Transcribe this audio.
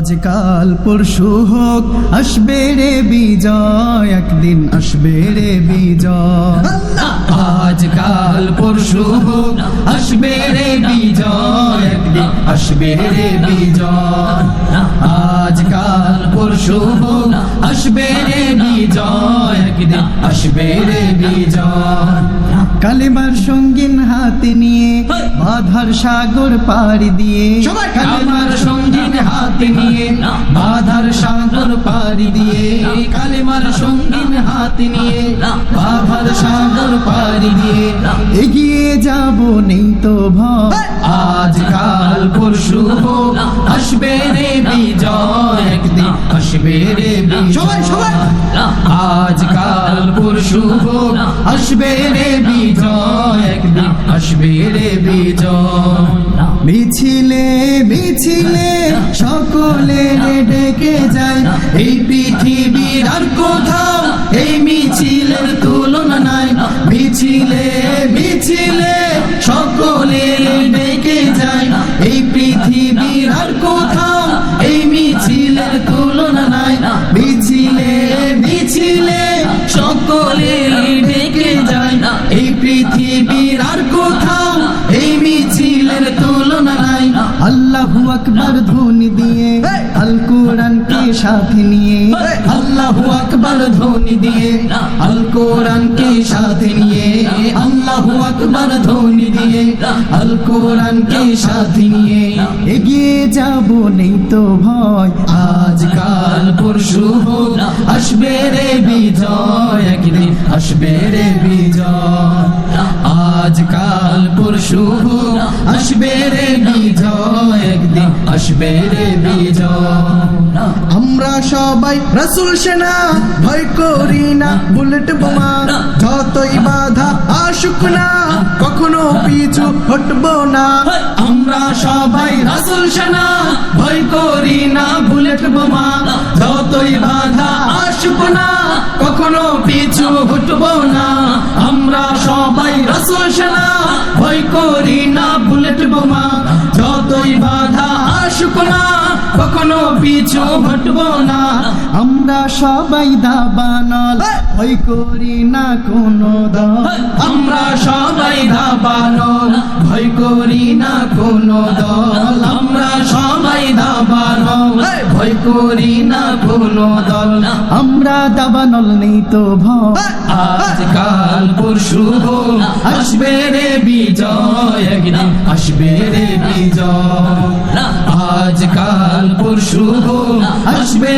আজকাল পরশু হোক আসবে রে বিজয়, একদিন আসবে রে বিজয়। আজকাল পরশু হোক আসবে রে বিজয়, একদিন আসবে রে বিজয়। আজকাল পরশু হোক আসবে রে বিজয়, একদিন আসবে রে বিজয়। কালেমার সঙ্গীন হাতে নিয়ে, বাধার সাগর পাড়ি দিয়ে হাতে নিয়ে বাধার সাগর পাড়ি দিয়ে, কালেমার সঙ্গীন হাতে নিয়ে, বাধার সাগর পাড়ি দিয়ে, এগিয়ে যাব নেই তো ভয়। আজকাল পরশু হোক, আসবে রে বিজয়, একদিন আসবে রে বিজয়। আজকাল পরশু হোক, আসবে রে বিজয়, একদিন আসবে রে বিজয়। মিছিলে মিছিলে সকলে ডেকে যায়। এই পৃথিবীর আর কোথাও এই মিছিলের তুলনা নাই। মিছিলে মিছিলে সকলে ডেকে যায়। এই পৃথিবীর আর কোথাও এই মিছিলের তুলনা নাই। মিছিলে মিছিলে সকলে আল্লাহু আকবার ধ্বনি দিয়ে আল কোরআনকে সাথে নিয়ে আল্লাহু আকবার ধ্বনি দিয়ে আল কোরআনকে সাথে নিয়ে আল্লাহু আকবার ধ্বনি দিয়ে আল কোরআনকে সাথে নিয়ে এগিয়ে যাব নেই তো ভয় আজকাল পরশু হোক আসবে রে বিজয় একদিন আসবে রে বিজয় আজকাল পরশু হোক আসবে রে বিজয়। আসবে রে আমরা সবাই রাসুল সেনা ভয় করি না বুলেট বোমা যতই বাধা আসুক না কখনো পিছু হটবো না। আমরা সবাই রাসুল সেনা ভয় করি না বুলেট বোমা যতই বাধা আসুক না কখনো পিছু হটবো না। আমরা সবাই রাসুল সেনা ভয় করি না বুলেট বোমা। আসুক না কখনো পিছু হটবো না। আমরা সবাই দাবানল ভয় করি না কোনো দল। আমরা সবাই দাবানল ভয় করি না কোনো দল। আমরা সবাই দাবানল ভয় করি না কোনো দল। আমরা দাবানল নেই তো ভয়। আজকাল পরশু আসবে রে বিজয় একদিন, আসবে রে বিজয়। পরশু আসবে